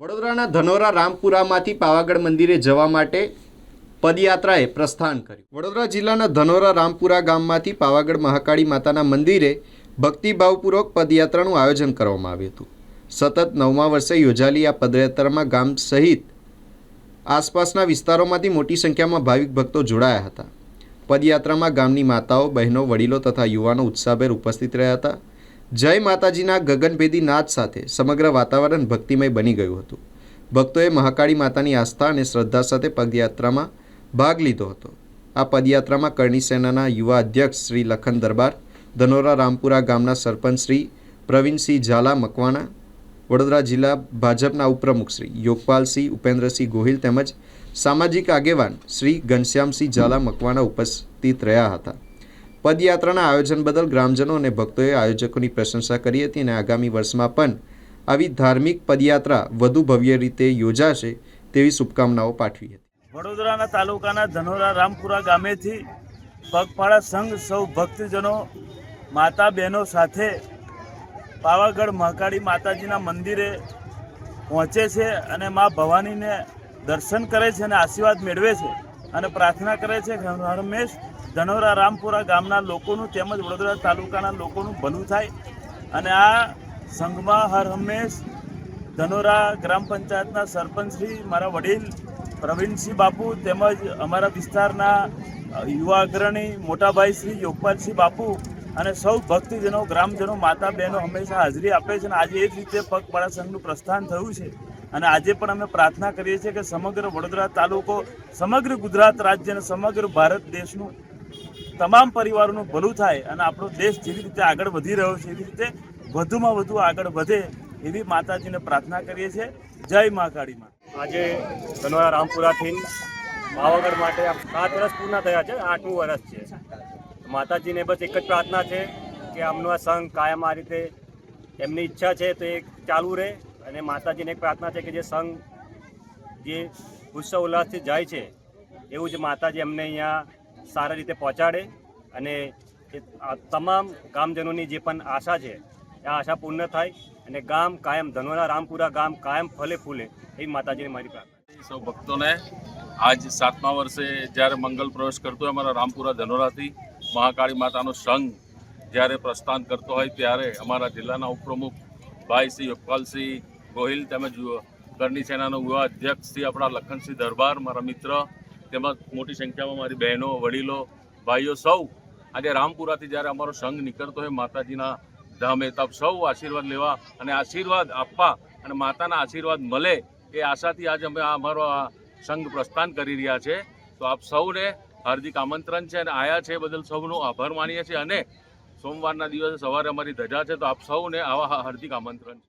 વડોદરાના ધનોરા રામપુરામાંથી પાવાગઢ મંદિરે જવા માટે પદયાત્રાએ પ્રસ્થાન કર્યું. વડોદરા જિલ્લાના ધનોરા રામપુરા ગામમાંથી પાવાગઢ મહાકાળી માતાના મંદિરે ભક્તિભાવપૂર્વક પદયાત્રાનું આયોજન કરવામાં આવ્યું હતું. સતત નવમા વર્ષે યોજાયેલી આ પદયાત્રામાં ગામ સહિત આસપાસના વિસ્તારોમાંથી મોટી સંખ્યામાં ભાવિક ભક્તો જોડાયા હતા. પદયાત્રામાં ગામની માતાઓ, બહેનો, વડીલો તથા યુવાનો ઉત્સાહભેર ઉપસ્થિત રહ્યા હતા. જય માતાજીના ગગનભેદી નાદ સાથે સમગ્ર વાતાવરણ ભક્તિમય બની ગયું હતું. ભક્તોએ મહાકાળી માતાની આસ્થા અને શ્રદ્ધા સાથે પદયાત્રામાં ભાગ લીધો હતો. આ પદયાત્રામાં કરણી સેનાના યુવા અધ્યક્ષ શ્રી લખન દરબાર, ધનોરા રામપુરા ગામના સરપંચ શ્રી પ્રવીણસિંહ ઝાલા મકવાણા, વડોદરા જિલ્લા ભાજપના ઉપપ્રમુખ શ્રી યોગપાલસિંહ ઉપેન્દ્રસિંહ ગોહિલ તેમજ સામાજિક આગેવાન શ્રી ઘનશ્યામસિંહ ઝાલા મકવાણા ઉપસ્થિત રહ્યા હતા. પદયાત્રાના આયોજન બદલ ગ્રામજનો અને ભક્તોએ આયોજકોની પ્રશંસા કરી હતી અને આગામી વર્ષમાં પણ આવી ધાર્મિક પદયાત્રા વધુ ભવ્ય રીતે યોજાશે તેવી શુભકામનાઓ પાઠવી હતી. વડોદરાના તાલુકાના ધનોરા રામપુરા ગામેથી પગપાળા સંઘ સૌ ભક્તજનો, માતા બહેનો સાથે પાવાગઢ મહાકાળી માતાજીના મંદિરે પહોંચે છે અને મા ભવાનીને દર્શન કરે છે અને આશીર્વાદ મેળવે છે. અને પ્રાર્થના કરે છે હરમેશ ધનોરા રામપુરા ગામના લોકોનું તેમજ વડોદરા તાલુકાના લોકોનું ભલું થાય. અને આ સંઘમાં હર હંમેશ ધનોરા ગ્રામ પંચાયતના સરપંચશ્રી મારા વડીલ પ્રવીણસિંહ બાપુ તેમજ અમારા વિસ્તારના યુવા અગ્રણી મોટાભાઈ શ્રી યોગપાલસિંહ બાપુ અને સૌ ભક્તજનો, ગ્રામજનો, માતા બહેનો હંમેશા હાજરી આપે છે અને આજે એ જ રીતે પગપાળા સંઘનું પ્રસ્થાન થયું છે. અને આજે પણ અમે પ્રાર્થના કરીએ છીએ કે સમગ્ર વડોદરા તાલુકો, સમગ્ર ગુજરાત રાજ્ય અને સમગ્ર ભારત દેશનું તમામ પરિવારોનું ભલું થાય અને આપણો દેશ જેવી રીતે આગળ વધી રહ્યો છે, એવી રીતે વધુમાં વધુ આગળ વધે એવી માતાજીને પ્રાર્થના કરીએ છીએ. જય મા કાળી માં. આજે ધનવા રામપુરાથી પાવાગઢ માટે સાત વર્ષ પૂર્ણ થયા છે, આઠમું વર્ષ છે. માતાજીને બસ એક જ પ્રાર્થના છે કે આમનો આ સંઘ કાયમ આ રીતે એમની ઈચ્છા છે તો એ ચાલુ રહે. અને માતાજીને એક પ્રાર્થના છે કે જે સંઘ જે ઉત્સવ ઉલ્લાસથી જાય છે, એવું જ માતાજી અમને અહીંયા સારી રીતે પહોંચાડે અને તમામ ગામજનોની જે પણ આશા છે, એ આશા પૂર્ણ થાય અને ગામ કાયમ ધનોરા, રામપુરા ગામ કાયમ ફલે ફૂલે એવી માતાજીને મારી પ્રાર્થના સૌ ભક્તોને આજ સાતમા વર્ષે જ્યારે મંગલ પ્રવેશ કરતો હોય અમારા રામપુરા ધનોરાથી મહાકાળી માતાનો સંઘ જ્યારે પ્રસ્થાન કરતો હોય ત્યારે અમારા જિલ્લાના ઉપપ્રમુખ ભાઈ શ્રી યોગપાલસિંહ ગોહિલ તેમજ કરની સેનાનો યુવા અધ્યક્ષ શ્રી આપણા લખનસિંહ દરબાર, મારા મિત્ર, તેમજ મોટી સંખ્યામાં મારી બહેનો, વડીલો, ભાઈઓ સૌ આજે રામપુરાથી જ્યારે અમારો સંઘ નીકળતો હોય, માતાજીના ધામે તબ સૌ આશીર્વાદ લેવા અને આશીર્વાદ આપવા અને માતાના આશીર્વાદ મળે એ આશાથી આજે અમે આ અમારો આ સંઘ પ્રસ્થાન કરી રહ્યા છે. તો આપ સૌને હાર્દિક આમંત્રણ છે અને આયા છે બદલ સૌનો આભાર માનીએ છીએ અને સોમવારના દિવસે સવારે અમારી ધજા છે, તો આપ સૌને આવા હાર્દિક આમંત્રણ છે.